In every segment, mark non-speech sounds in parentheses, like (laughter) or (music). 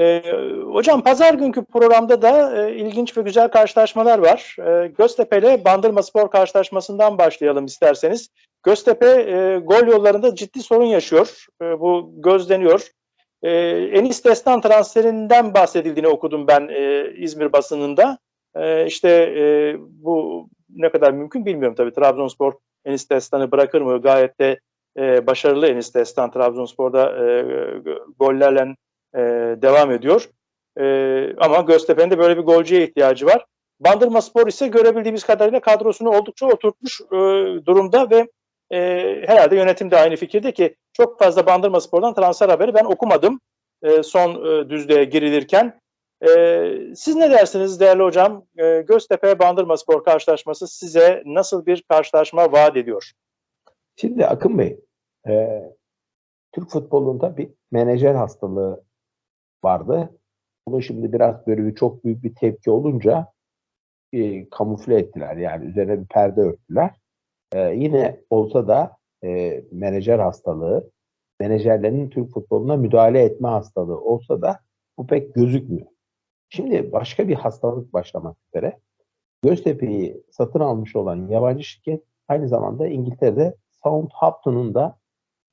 E, hocam pazar günkü programda da e, ilginç ve güzel karşılaşmalar var. E, Göztepe ile Bandırma Spor karşılaşmasından başlayalım isterseniz. Göztepe e, gol yollarında ciddi sorun yaşıyor. E, bu gözleniyor. E, Enis Destan transferinden bahsedildiğini okudum ben e, İzmir basınında. E, işte e, bu ne kadar mümkün bilmiyorum tabii. Trabzonspor Enis Destan'ı bırakır mı? Gayet de e, başarılı Enis Destan Trabzonspor'da e, gollerle e, devam ediyor. E, ama Göztepe'nin de böyle bir golcüye ihtiyacı var. Bandırma Spor ise görebildiğimiz kadarıyla kadrosunu oldukça oturtmuş e, durumda ve e, herhalde yönetim de aynı fikirde ki çok fazla Bandırma Spor'dan transfer haberi ben okumadım e, son e, düzlüğe girilirken. E, siz ne dersiniz değerli hocam? E, Göztepe Bandırma Spor karşılaşması size nasıl bir karşılaşma vaat ediyor? Şimdi Akın Bey, e, Türk futbolunda bir menajer hastalığı vardı. Bunu şimdi biraz böyle bir çok büyük bir tepki olunca e, kamufle ettiler. Yani üzerine bir perde örttüler. E, yine olsa da e, menajer hastalığı, menajerlerin Türk futboluna müdahale etme hastalığı olsa da bu pek gözükmüyor. Şimdi başka bir hastalık başlamak üzere. Göztepe'yi satın almış olan yabancı şirket aynı zamanda İngiltere'de Southampton'un da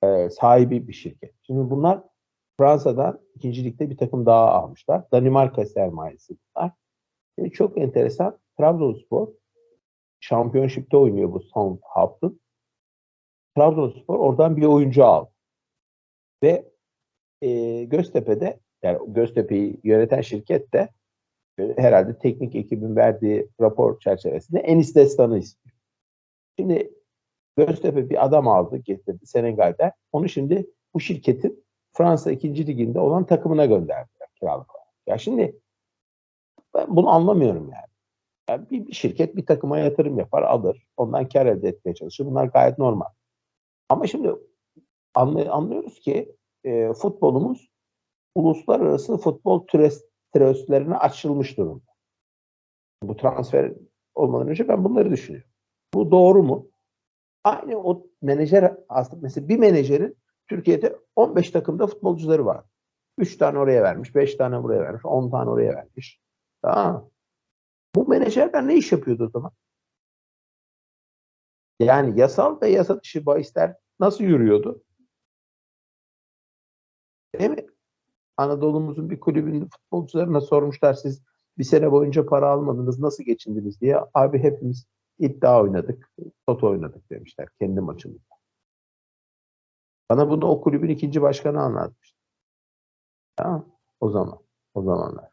e, sahibi bir şirket. Şimdi bunlar Fransa'dan ikincilikte bir takım daha almışlar. Danimarka sermayesi bunlar. E, çok enteresan. Trabzonspor şampiyonşipte oynuyor bu Southampton. Trabzonspor oradan bir oyuncu aldı. Ve e, Göztepe'de yani Göztepe'yi yöneten şirket de e, herhalde teknik ekibin verdiği rapor çerçevesinde Enis Destan'ı istiyor. Şimdi Göztepe bir adam aldı, getirdi Senegal'den. Onu şimdi bu şirketin Fransa 2. liginde olan takımına gönderdiler kiralık olarak. Ya şimdi ben bunu anlamıyorum yani. yani bir, bir şirket bir takıma yatırım yapar, alır. Ondan kar elde etmeye çalışır. Bunlar gayet normal. Ama şimdi anlay- anlıyoruz ki e, futbolumuz uluslararası futbol tröstlerine açılmış durumda. Bu transfer olmadan önce ben bunları düşünüyorum. Bu doğru mu? Aynı o menajer aslında mesela bir menajerin Türkiye'de 15 takımda futbolcuları var. 3 tane oraya vermiş, 5 tane buraya vermiş, 10 tane oraya vermiş. Tamam. Bu menajerler ne iş yapıyordu o zaman? Yani yasal ve yasa dışı bahisler nasıl yürüyordu? Değil mi? Anadolu'muzun bir kulübünde futbolcularına sormuşlar siz bir sene boyunca para almadınız nasıl geçindiniz diye. Abi hepimiz iddia oynadık, toto oynadık demişler kendi maçımızda. Bana bunu o kulübün ikinci başkanı anlatmıştı. Tamam o zaman, o zamanlar.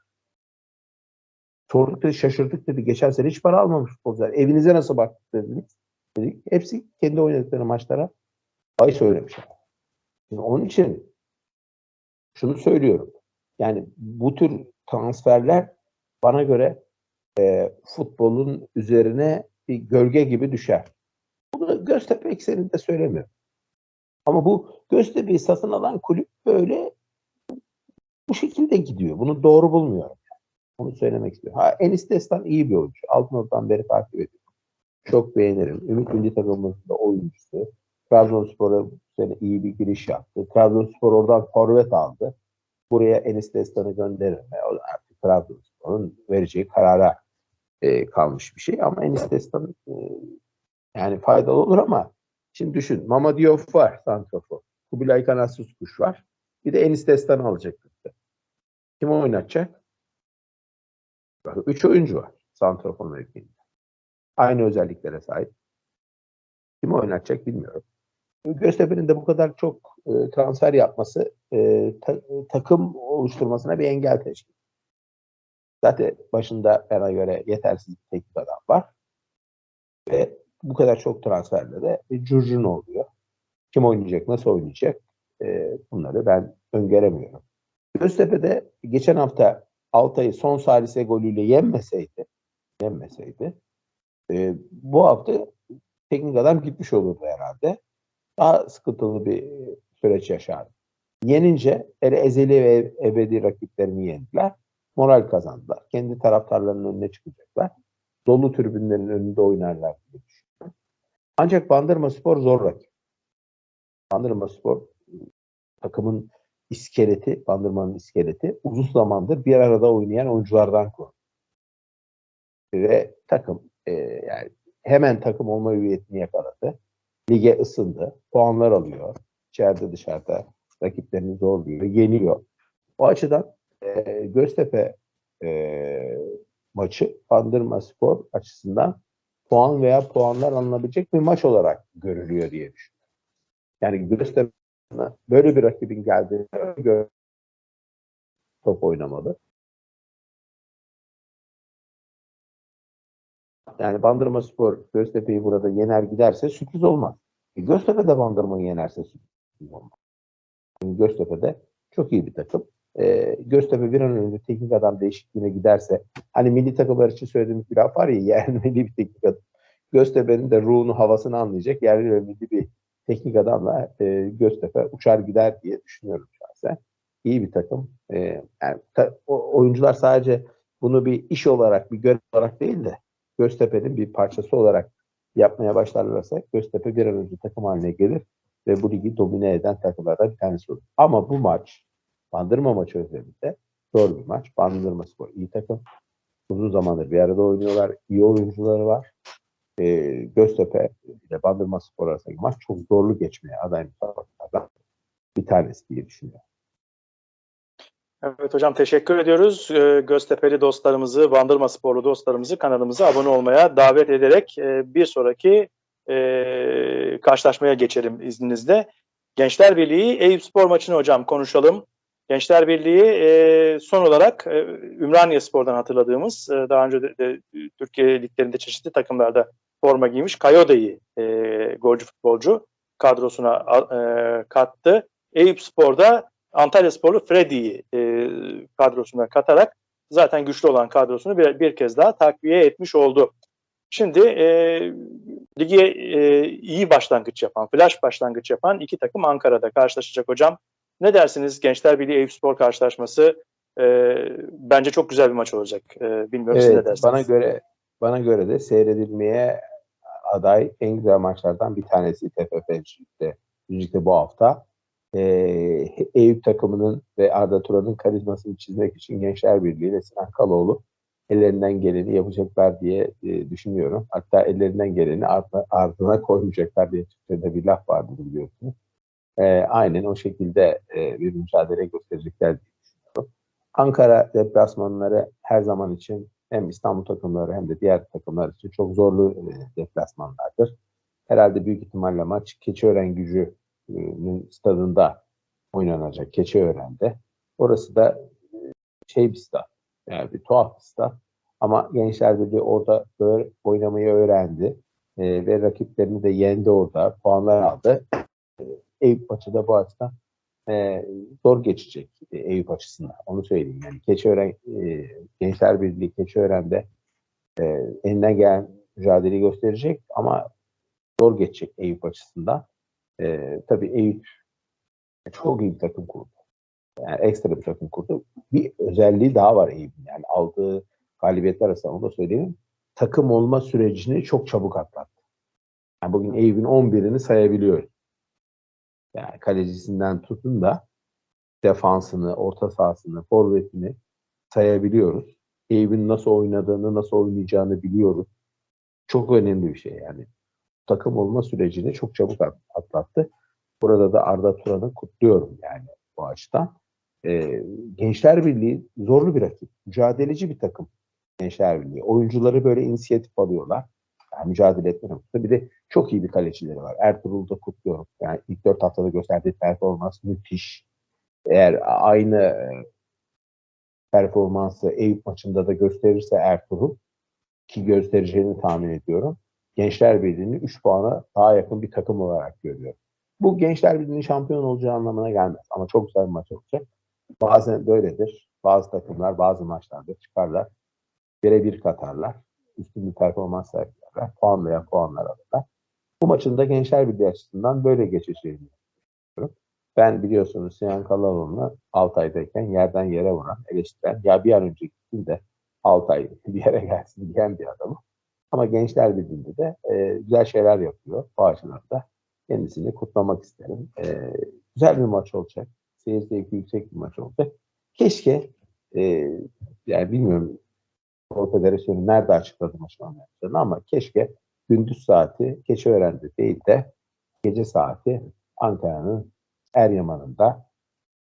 Sorduk dedi, şaşırdık dedi. Geçen sene hiç para almamış futbolcular. Evinize nasıl baktık dedik. dedik. Hepsi kendi oynadıkları maçlara ay söylemişler. Şimdi onun için şunu söylüyorum. Yani bu tür transferler bana göre e, futbolun üzerine bir gölge gibi düşer. Bunu Göztepe ekseninde söylemiyorum. Ama bu Göztepe'yi satın alan kulüp böyle bu şekilde gidiyor. Bunu doğru bulmuyorum. Onu söylemek istiyorum. Ha, Enis Destan iyi bir oyuncu. Altınoluk'tan beri takip ediyorum. Çok beğenirim. Ümit Milli takımımızda oyuncusu. Trabzonspor'a sene iyi bir giriş yaptı. Trabzonspor oradan forvet aldı. Buraya Enis Destan'ı gönderir. O artık Trabzonspor'un vereceği karara e, kalmış bir şey. Ama Enis Destan e, yani faydalı olur ama şimdi düşün. Mama Diop var Santrafor. Kubilay Kanatsız Kuş var. Bir de Enis Destan'ı alacaklar. Kim oynatacak? Üç oyuncu var Santrafor mevkiinde. Aynı özelliklere sahip. Kim oynatacak bilmiyorum. Göztepe'nin de bu kadar çok e, transfer yapması e, ta, takım oluşturmasına bir engel teşkil. Zaten başında bana göre yetersiz bir teknik adam var. Ve bu kadar çok transferle de bir curcun oluyor. Kim oynayacak, nasıl oynayacak e, bunları ben öngöremiyorum. Göztepe'de geçen hafta Altay'ı son salise golüyle yenmeseydi, yenmeseydi e, bu hafta teknik adam gitmiş olurdu herhalde. Daha sıkıntılı bir süreç yaşardı. Yenince ele ezeli ve ebedi rakiplerini yendiler. Moral kazandılar. Kendi taraftarlarının önüne çıkacaklar. Dolu tribünlerin önünde oynarlar diye. Ancak Bandırma Spor zor rakip. Bandırma Spor takımın iskeleti, Bandırma'nın iskeleti uzun zamandır bir arada oynayan oyunculardan kurulu. Ve takım e, yani hemen takım olma hüviyetini yakaladı. Lige ısındı. Puanlar alıyor. İçeride dışarıda rakiplerini zorluyor. Yeniyor. O açıdan e, Göztepe e, maçı Bandırma Spor açısından puan veya puanlar alınabilecek bir maç olarak görülüyor diye düşünüyorum. Yani Göztepe böyle bir rakibin geldiğini gör top oynamalı. Yani Bandırma Spor Göztepe'yi burada yener giderse sürpriz olmaz. E, Göztepe de Bandırma'yı yenerse sürpriz olmaz. Yani Göztepe'de çok iyi bir takım. E, Göztepe bir an önce teknik adam değişikliğine giderse hani milli takımlar için söylediğimiz bir laf var ya (laughs) yerli milli bir teknik adam. Göztepe'nin de ruhunu havasını anlayacak yerli ve milli bir teknik adamla e, Göztepe uçar gider diye düşünüyorum şahsen. İyi bir takım. E, yani ta, o, oyuncular sadece bunu bir iş olarak, bir görev olarak değil de Göztepe'nin bir parçası olarak yapmaya başlarlarsa Göztepe bir an önce takım haline gelir ve bu ligi domine eden takımlardan bir tanesi olur. Ama bu maç Bandırma maçı özellikle zor bir maç. Bandırma Spor iyi takım. Uzun zamandır bir arada oynuyorlar. İyi oyuncuları var. Ee, Göztepe ile Bandırma Spor arasındaki maç çok zorlu geçmeye aday müsabakalardan bir tanesi diye düşünüyorum. Evet hocam teşekkür ediyoruz. Ee, Göztepe'li dostlarımızı, Bandırma Sporlu dostlarımızı kanalımıza abone olmaya davet ederek e, bir sonraki e, karşılaşmaya geçelim izninizle. Gençler Birliği Eyüp Spor maçını hocam konuşalım. Gençler Birliği e, son olarak e, Ümraniye Spor'dan hatırladığımız e, daha önce de, de Türkiye liglerinde çeşitli takımlarda forma giymiş Kayode'yi e, golcü futbolcu kadrosuna e, kattı. Eyüp Spor'da Antalya Sporlu Freddy'yi e, kadrosuna katarak zaten güçlü olan kadrosunu bir, bir kez daha takviye etmiş oldu. Şimdi e, lige e, iyi başlangıç yapan, flash başlangıç yapan iki takım Ankara'da karşılaşacak hocam. Ne dersiniz Gençler Birliği Eyüp Spor karşılaşması? E, bence çok güzel bir maç olacak. E, bilmiyorum evet, siz ne dersiniz? Bana göre bana göre de seyredilmeye aday en güzel maçlardan bir tanesi TFF Lig'de. Lig'de bu hafta. E, Eyüp takımının ve Arda Turan'ın karizmasını çizmek için Gençler Birliği ve Sinan Kaloğlu ellerinden geleni yapacaklar diye e, düşünüyorum. Hatta ellerinden geleni ardına, ardına koymayacaklar diye Türkçe'de bir laf vardı biliyorsunuz. E, aynen o şekilde e, bir mücadele gösterecekler diye düşünüyorum. Ankara deplasmanları her zaman için hem İstanbul takımları hem de diğer takımlar için çok zorlu e, deplasmanlardır. Herhalde büyük ihtimalle maç Keçiören gücünün stadında oynanacak Keçiören'de. Orası da e, şey bir stad, yani bir tuhaf bir stat. Ama Gençler Birliği orada oynamayı öğrendi. E, ve rakiplerini de yendi orada. Puanlar aldı. E, Eyüp maçı da bu açıdan e, zor geçecek e, Eyüp açısından. Onu söyleyeyim. Yani Keçiören, e, Gençler Birliği Keçiören'de e, elinden gelen mücadeleyi gösterecek ama zor geçecek Eyüp açısından. E, tabii Eyüp çok iyi bir takım kurdu yani ekstra bir takım kurdu. Bir özelliği daha var Eyüp'ün. Yani aldığı galibiyetler arasında onu da söyleyeyim. Takım olma sürecini çok çabuk atlattı. Yani bugün Eyüp'ün 11'ini sayabiliyoruz. Yani kalecisinden tutun da defansını, orta sahasını, forvetini sayabiliyoruz. Eyüp'ün nasıl oynadığını, nasıl oynayacağını biliyoruz. Çok önemli bir şey yani. Takım olma sürecini çok çabuk atlattı. Burada da Arda Turan'ı kutluyorum yani bu açıdan. E, Gençler Birliği zorlu bir rakip. Mücadeleci bir takım Gençler Birliği. Oyuncuları böyle inisiyatif alıyorlar. Yani mücadele etme noktasında. Bir de çok iyi bir kalecileri var. Ertuğrul'u da kutluyorum. Yani ilk dört haftada gösterdiği performans müthiş. Eğer aynı e, performansı Eyüp maçında da gösterirse Ertuğrul ki göstereceğini tahmin ediyorum. Gençler Birliği'ni 3 puana daha yakın bir takım olarak görüyorum. Bu Gençler Birliği'nin şampiyon olacağı anlamına gelmez. Ama çok güzel bir maç olacak. Bazen böyledir. Bazı takımlar bazı maçlarda çıkarlar. Birebir katarlar. Üstün bir performans sergilerler. Puanlayan puanlar alırlar. Bu maçın da Gençler Birliği açısından böyle geçeceğini düşünüyorum. Ben biliyorsunuz Sinan Kalaloğlu'nu Altay'dayken yerden yere vuran, eleştiren, ya bir an önce gitsin de Altay (laughs) bir yere gelsin diyen bir adamım. Ama Gençler Birliği'nde de e, güzel şeyler yapıyor. Bu açıdan da kendisini kutlamak isterim. E, güzel bir maç olacak Seyir zevki yüksek bir maç olacak. Keşke e, yani bilmiyorum Spor Federasyonu nerede açıkladı maç anlayacağını ama keşke gündüz saati Keçiören'de değil de gece saati Ankara'nın Eryaman'ında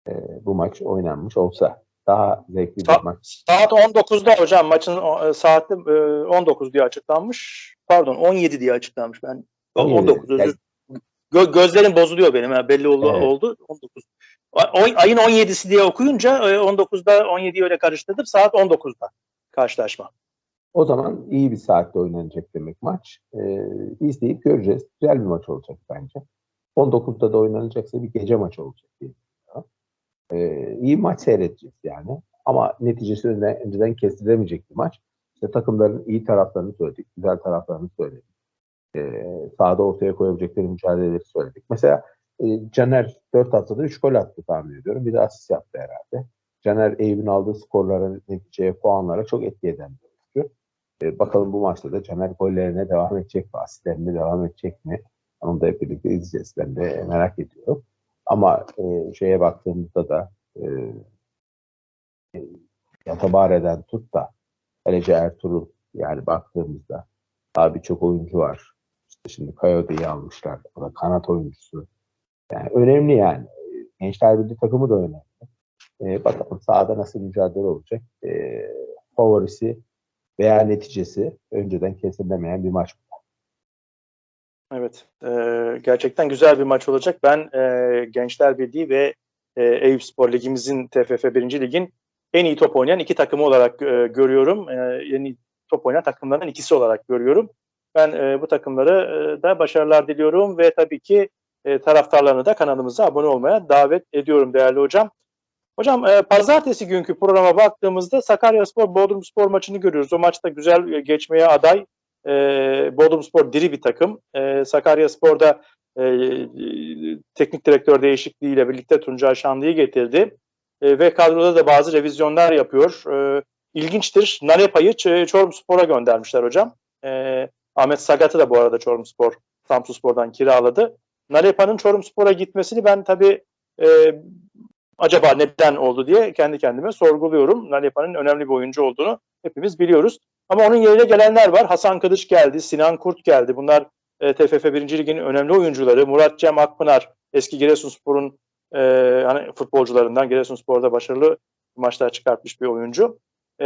e, bu maç oynanmış olsa daha zevkli bir Sa- maç. Saat 19'da hocam maçın o- e, saati e, 19 diye açıklanmış. Pardon 17 diye açıklanmış. Ben O- 17, 19 özür. yani- Gö- gözlerim bozuluyor benim. ha, belli oldu, Evet. oldu 19. O- ayın 17'si diye okuyunca e, 19'da 17'yi öyle karıştırdım. Saat 19'da karşılaşma. O zaman iyi bir saatte oynanacak demek maç. Ee, izleyip göreceğiz. Güzel bir maç olacak bence. 19'da da oynanacaksa bir gece maçı olacak diye. Ee, iyi maç seyredeceğiz yani. Ama neticesi öne- önceden kestirilemeyecek bir maç. İşte takımların iyi taraflarını söyledik, güzel taraflarını söyledik. Ee, sahada ortaya koyabilecekleri mücadeleleri söyledik. Mesela e, Caner 4 haftada 3 gol attı tahmin ediyorum. Bir de asist yaptı herhalde. Caner Eyüp'ün aldığı skorlara, neticeye, puanlara çok etki eden bir oyuncu. E, bakalım bu maçta da Caner gollerine devam edecek mi? Asistlerine devam edecek mi? Onu da hep birlikte izleyeceğiz. Ben de merak ediyorum. Ama e, şeye baktığımızda da e, e, Yatabare'den tut da Kaleci Ertuğrul yani baktığımızda daha birçok oyuncu var. İşte şimdi Coyote'yi almışlar. O da kanat oyuncusu. Yani önemli yani. Gençler Birliği takımı da önemli. E, bakalım sahada nasıl mücadele olacak. E, favorisi veya neticesi önceden kesilemeyen bir maç. Evet. e, gerçekten güzel bir maç olacak. Ben e, Gençler Birliği ve e, Eyüp Spor Ligimizin TFF 1. Ligin en iyi top oynayan iki takımı olarak e, görüyorum. E, en top oynayan takımların ikisi olarak görüyorum. Ben e, bu takımları e, da başarılar diliyorum ve tabii ki e, taraftarlarını da kanalımıza abone olmaya davet ediyorum değerli hocam. Hocam e, pazartesi günkü programa baktığımızda Sakaryaspor Bodrumspor maçını görüyoruz. O maçta güzel e, geçmeye aday. E, Bodrumspor diri bir takım. E, Sakaryaspor'da e, e, teknik direktör değişikliğiyle birlikte Tuncay Şanlı'yı getirdi. E, ve kadroda da bazı revizyonlar yapıyor. E, ilginçtir. Narepa'yı Ç- Çorumspor'a göndermişler hocam. E, Ahmet Sagat'ı da bu arada Çorumspor Samsunspor'dan kiraladı. Narepa'nın Çorumspor'a gitmesini ben tabii e, acaba neden oldu diye kendi kendime sorguluyorum. Narepa'nın önemli bir oyuncu olduğunu hepimiz biliyoruz. Ama onun yerine gelenler var. Hasan Kılıç geldi, Sinan Kurt geldi. Bunlar e, TFF 1. Lig'in önemli oyuncuları. Murat Cem Akpınar, eski Giresunspor'un e, hani futbolcularından Giresunspor'da başarılı maçlar çıkartmış bir oyuncu. E,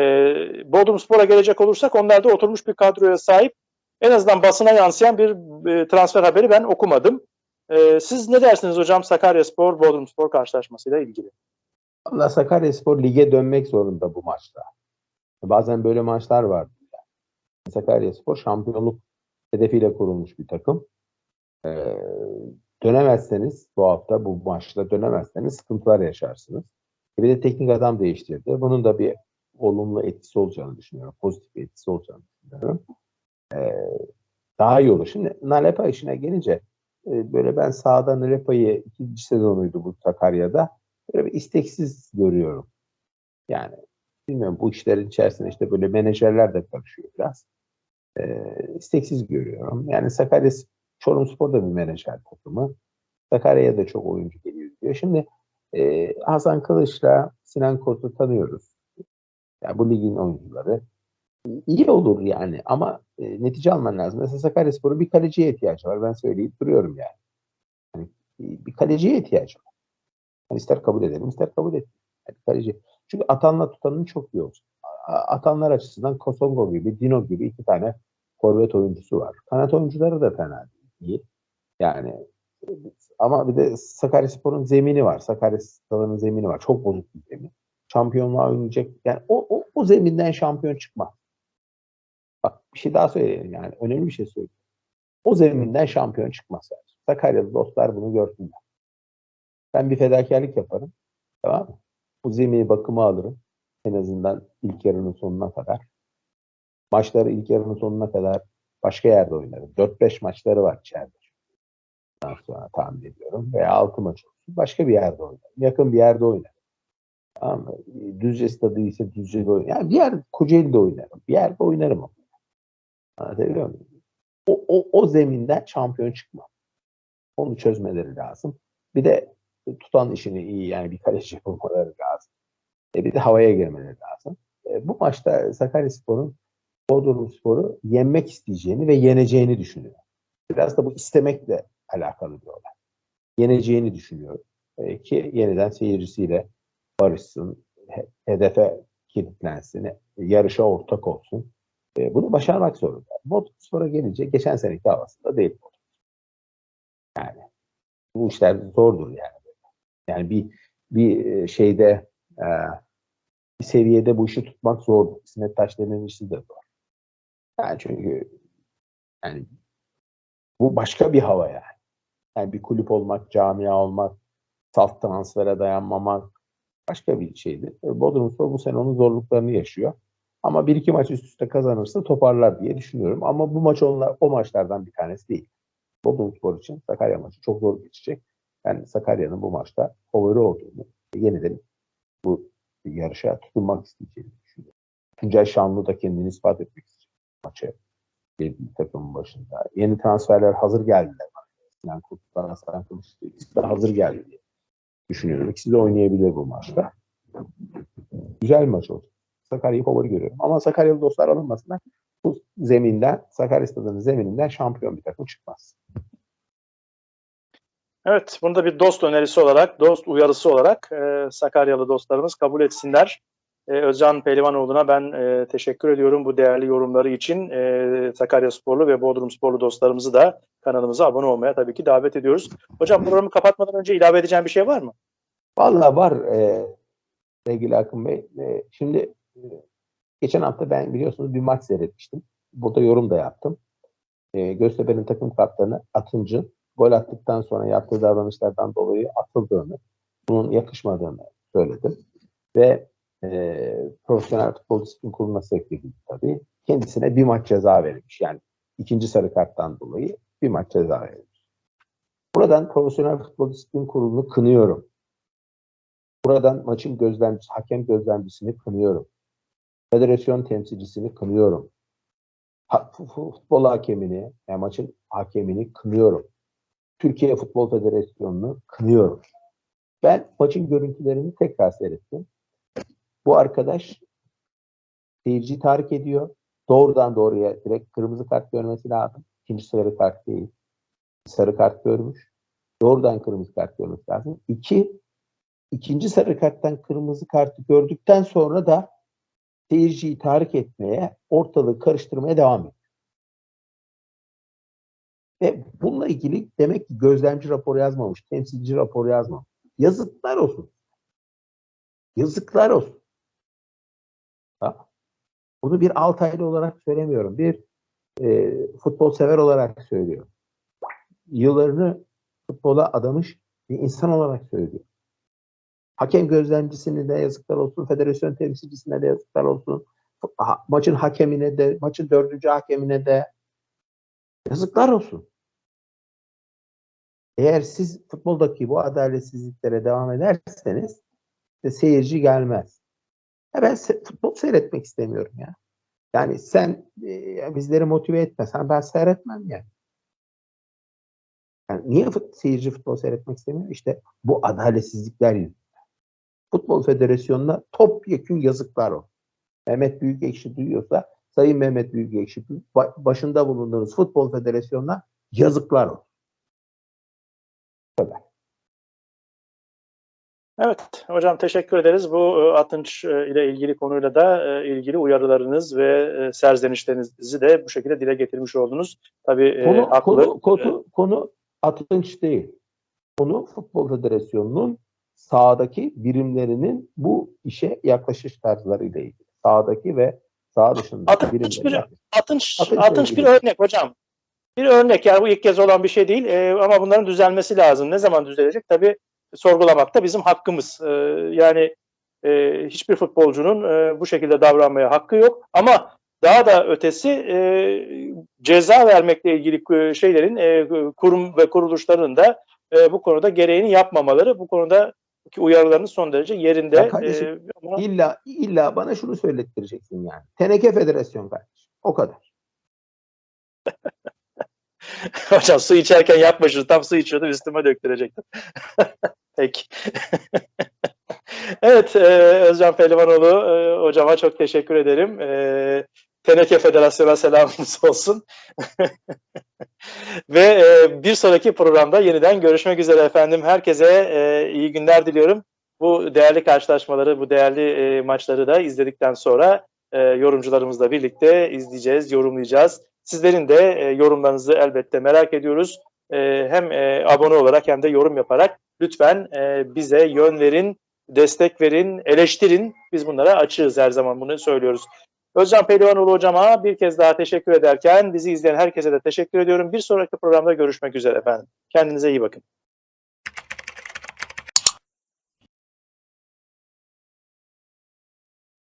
Bodrumspor'a gelecek olursak onlar da oturmuş bir kadroya sahip. En azından basına yansıyan bir e, transfer haberi ben okumadım. E, siz ne dersiniz hocam Sakaryaspor Bodrumspor karşılaşmasıyla ilgili? Valla Sakaryaspor lige dönmek zorunda bu maçta. Bazen böyle maçlar var. Sakaryaspor şampiyonluk hedefiyle kurulmuş bir takım. Ee, dönemezseniz bu hafta bu maçta dönemezseniz sıkıntılar yaşarsınız. Bir de teknik adam değiştirdi. Bunun da bir olumlu etkisi olacağını düşünüyorum. Pozitif bir etkisi olacağını düşünüyorum. Ee, daha iyi olur. Şimdi Nalepa işine gelince e, böyle ben sahada Nalepa'yı ikinci sezonuydu bu Sakarya'da. Böyle bir isteksiz görüyorum. Yani bilmiyorum bu işlerin içerisinde işte böyle menajerler de karışıyor biraz. Ee, isteksiz görüyorum. Yani Sakarya Çorumspor da bir menajer takımı. Sakarya'ya da çok oyuncu geliyor diyor. Şimdi e, Hasan Kılıç'la Sinan Kurt'u tanıyoruz. Yani bu ligin oyuncuları. İyi olur yani ama e, netice alman lazım. Mesela Sakaryaspor'un bir kaleciye ihtiyacı var. Ben söyleyip duruyorum yani. yani bir kaleciye ihtiyacı var. Yani ister kabul edelim, ister kabul etmeyelim. Yani kaleci. Çünkü atanla tutanın çok iyi olsun. Atanlar açısından Kosongo gibi, Dino gibi iki tane forvet oyuncusu var. Kanat oyuncuları da fena değil. Yani e, ama bir de Sakaryaspor'un zemini var. Sakaryaspor'un zemini var. Çok bozuk bir zemin. Şampiyonluğa oynayacak. Yani o, o, o zeminden şampiyon çıkmaz. Bir şey daha söyleyeyim yani. Önemli bir şey söyleyeyim. O zeminden şampiyon çıkmaz. Yani. Sakaryalı dostlar bunu görsünler. Ben bir fedakarlık yaparım. Tamam mı? Bu zemini bakıma alırım. En azından ilk yarının sonuna kadar. Maçları ilk yarının sonuna kadar başka yerde oynarım. 4-5 maçları var içeride. Ondan sonra tahmin ediyorum. Veya 6 maç olsun. Başka bir yerde oynarım. Yakın bir yerde oynarım. Tamam mı? Düzce stadı ise Düzce'de oynarım. Yani bir yer Kocaeli'de oynarım. Bir yerde oynarım. ama. Anlatabiliyor muyum? O, o, o zeminden şampiyon çıkmaz. Onu çözmeleri lazım. Bir de tutan işini iyi yani bir kaleci (laughs) bulmaları lazım. E bir de havaya girmeleri lazım. E, bu maçta Sakaryaspor'un Bodrum Spor'u yenmek isteyeceğini ve yeneceğini düşünüyorum. Biraz da bu istemekle alakalı bir olay. Yeneceğini düşünüyorum. E, ki yeniden seyircisiyle barışsın, he- hedefe kilitlensin, yarışa ortak olsun. E, bunu başarmak zorunda. Bodrum Spor'a gelince geçen seneki havasında değil. Bodrum. Yani bu işler zordur yani. Yani bir bir e, şeyde e, bir seviyede bu işi tutmak zor. İsmet Taşdemir'in işi de zor. Yani çünkü yani bu başka bir hava yani. Yani bir kulüp olmak, camia olmak, salt transfere dayanmamak başka bir şeydi. Bodrumspor bu sene onun zorluklarını yaşıyor. Ama bir iki maç üst üste kazanırsa toparlar diye düşünüyorum. Ama bu maç onlar, o maçlardan bir tanesi değil. Bodrumspor için Sakarya maçı çok zor geçecek. Ben Sakarya'nın bu maçta favori olduğunu, yeniden bu yarışa tutunmak isteyeceğini düşünüyorum. Tuncay Şanlı da kendini ispat etmek isteyecek maçı. Bir takımın başında. Yeni transferler hazır geldiler. Yani Kurtlar, Hasan Kılıç hazır geldi diye düşünüyorum. İkisi de oynayabilir bu maçta. Güzel maç olacak. Sakarya'yı favori görüyorum. Ama Sakaryalı dostlar alınmasınlar. Bu zeminden, Sakarya Stadı'nın zemininden şampiyon bir takım çıkmaz. Evet, bunu da bir dost önerisi olarak, dost uyarısı olarak e, Sakaryalı dostlarımız kabul etsinler. E, Özcan Pehlivanoğlu'na ben e, teşekkür ediyorum bu değerli yorumları için. E, Sakarya Sporlu ve Bodrum Sporlu dostlarımızı da kanalımıza abone olmaya tabii ki davet ediyoruz. Hocam programı kapatmadan önce ilave edeceğim bir şey var mı? Vallahi var e, sevgili Akın Bey. E, şimdi geçen hafta ben biliyorsunuz bir maç seyretmiştim. Burada yorum da yaptım. E, Göztepe'nin takım kaptanı Atıncı gol attıktan sonra yaptığı davranışlardan dolayı atıldığını, bunun yakışmadığını söyledim. Ve e, Profesyonel Futbol Disiplin Kurulu'na sevk tabii. Kendisine bir maç ceza verilmiş. Yani ikinci sarı karttan dolayı bir maç ceza verilmiş. Buradan Profesyonel Futbol Disiplin Kurulu'nu kınıyorum. Buradan maçın gözlemcisi, hakem gözlemcisini kınıyorum. Federasyon temsilcisini kınıyorum. Futbol hakemini, yani maçın hakemini kınıyorum. Türkiye Futbol Federasyonu'nu kınıyorum. Ben maçın görüntülerini tekrar seyrettim. Bu arkadaş seyirciyi tahrik ediyor. Doğrudan doğruya direkt kırmızı kart görmesi lazım. İkinci sarı kart değil. Sarı kart görmüş. Doğrudan kırmızı kart görmesi lazım. İki, ikinci sarı karttan kırmızı kartı gördükten sonra da seyirciyi tahrik etmeye, ortalığı karıştırmaya devam ediyor. Ve bununla ilgili demek ki gözlemci raporu yazmamış, temsilci raporu yazmamış. Yazıklar olsun. Yazıklar olsun. Ha? Bunu bir Altaylı olarak söylemiyorum. Bir e, futbol sever olarak söylüyorum. Yıllarını futbola adamış bir insan olarak söylüyorum. Hakem gözlemcisine de yazıklar olsun, federasyon temsilcisine de yazıklar olsun, maçın hakemine de, maçın dördüncü hakemine de yazıklar olsun. Eğer siz futboldaki bu adaletsizliklere devam ederseniz işte seyirci gelmez. Ya ben se- futbol seyretmek istemiyorum ya. Yani sen e, bizleri motive etmesen ben seyretmem yani. Yani niye fut- seyirci futbol seyretmek istemiyor? İşte bu adaletsizlikler yüzünden. Futbol Federasyonu'na topyekun yazıklar o. Mehmet Büyükekşi duyuyorsa Sayın Mehmet Büyükekşi ba- başında bulunduğunuz Futbol Federasyonu'na yazıklar o. Evet hocam teşekkür ederiz. Bu e, Atınç e, ile ilgili konuyla da e, ilgili uyarılarınız ve serzenişlerinizi de bu şekilde dile getirmiş oldunuz. Tabii Konu, haklı. konu, konu, konu atınç değil. Konu Futbol Federasyonu'nun sahadaki birimlerinin bu işe yaklaşış tarzlarıyla ilgili. Sahadaki ve saha dışındaki Atınç bir- yaklaşış- Atınç, Atınç'la Atınç bir örnek hocam. Bir örnek yani bu ilk kez olan bir şey değil e, ama bunların düzelmesi lazım. Ne zaman düzelecek? Tabii sorgulamak da bizim hakkımız. E, yani e, hiçbir futbolcunun e, bu şekilde davranmaya hakkı yok. Ama daha da ötesi e, ceza vermekle ilgili e, şeylerin e, kurum ve kuruluşların da e, bu konuda gereğini yapmamaları, bu konudaki uyarılarınız son derece yerinde. Ya kardeşim, E, ama İlla, illa bana şunu söylettireceksin yani. Teneke Federasyon kardeşim. O kadar. (laughs) hocam su içerken yapma şunu. Tam su içiyordum üstüme döktürecektim. (laughs) Peki. (laughs) evet, e, Özcan Pehlivanoğlu e, hocama çok teşekkür ederim. E, Teneke Federasyonu'na selamımız olsun. Ve e, bir sonraki programda yeniden görüşmek üzere efendim. Herkese e, iyi günler diliyorum. Bu değerli karşılaşmaları, bu değerli e, maçları da izledikten sonra e, yorumcularımızla birlikte izleyeceğiz, yorumlayacağız. Sizlerin de e, yorumlarınızı elbette merak ediyoruz. E, hem e, abone olarak hem de yorum yaparak lütfen e, bize yön verin, destek verin, eleştirin. Biz bunlara açığız her zaman bunu söylüyoruz. Özcan Pehlivanoğlu hocama bir kez daha teşekkür ederken bizi izleyen herkese de teşekkür ediyorum. Bir sonraki programda görüşmek üzere efendim. Kendinize iyi bakın.